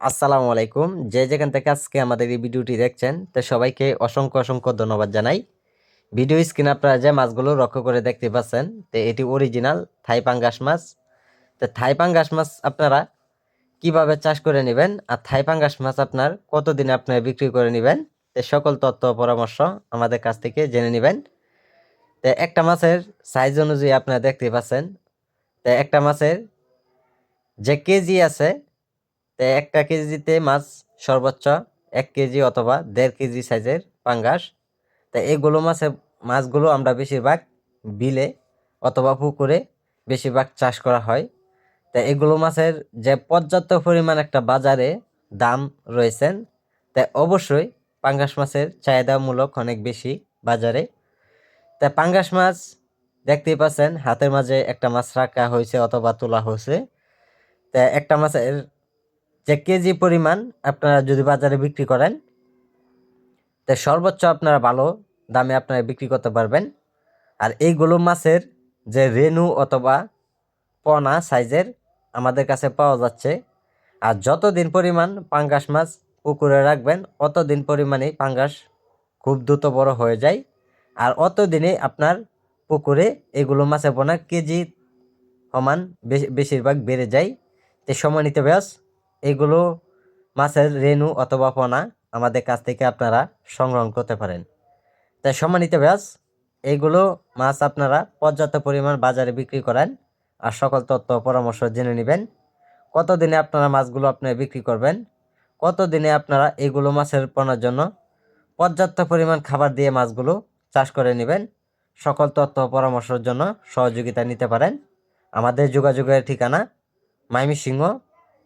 আসসালামু আলাইকুম। যে যেখান থেকে আজকে আমাদের এই ভিডিওটি দেখছেন, তো সবাইকে অসংখ্য অসংখ্য ধন্যবাদ জানাই। ভিডিও স্ক্রিন আপনারা যে মাছগুলো লক্ষ্য করে দেখতে পাচ্ছেন, তো এটি অরিজিনাল থাই পাঙ্গাস মাছ। তো থাই পাঙ্গাস মাছ আপনারা কীভাবে চাষ করে নেবেন আর থাই পাঙ্গাস মাছ আপনার কতদিনে আপনারা বিক্রি করে নেবেন, তো সকল তথ্য পরামর্শ আমাদের কাছ থেকে জেনে নেবেন। তো একটা মাছের সাইজ অনুযায়ী আপনারা দেখতে পাচ্ছেন, তো একটা মাছের যে কেজি আছে তো একটা কেজিতে মাছ সর্বোচ্চ এক কেজি অথবা দেড় কেজি সাইজের পাঙ্গাস। তা এগুলো মাছের মাছগুলো আমরা বেশিরভাগ বিলে অথবা পুকুরে বেশিরভাগ চাষ করা হয়। তা এগুলো মাছের যে পর্যাপ্ত পরিমাণ একটা বাজারে দাম রয়েছেন, তা অবশ্যই পাঙ্গাস মাছের চাহিদামূলক অনেক বেশি বাজারে। তা পাঙ্গাস মাছ দেখতেই পাচ্ছেন, হাতের মাঝে একটা মাছ রাখা হয়েছে অথবা তোলা হয়েছে। তা একটা মাছের যে কেজি পরিমাণ আপনারা যদি বাজারে বিক্রি করেন, তা সর্বোচ্চ আপনারা ভালো দামে আপনারা বিক্রি করতে পারবেন। আর এইগুলো মাছের যে রেনু অথবা পনা সাইজের আমাদের কাছে পাওয়া যাচ্ছে। আর যতদিন পরিমাণ পাঙ্গাস মাছ পুকুরে রাখবেন, অতদিন পরিমাণেই পাঙ্গাস খুব দ্রুত বড় হয়ে যায়। আর অতদিনে আপনার পুকুরে এগুলো মাছের পোনা কেজি সমান বেশি- বেশিরভাগ বেড়ে যায়। তো সম্মানিত ব্যাস এগুলো মাছের রেনু অথবা পোনা আমাদের কাছ থেকে আপনারা সংগ্রহ করতে পারেন। তাই সম্মানিত ব্যাস এইগুলো মাছ আপনারা পর্যাপ্ত পরিমাণ বাজারে বিক্রি করেন আর সকল তথ্য পরামর্শ জেনে নেবেন। কতদিনে আপনারা মাছগুলো আপনারা বিক্রি করবেন? কতদিনে আপনারা এগুলো মাছের পোনার জন্য পর্যাপ্ত পরিমাণ খাবার দিয়ে মাছগুলো চাষ করে নেবেন? সকল তথ্য পরামর্শের জন্য সহযোগিতা নিতে পারেন। আমাদের যোগাযোগের ঠিকানা মাইমি সিংহ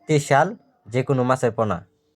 ত্রিশাল যে কোনো মাছের পোনা।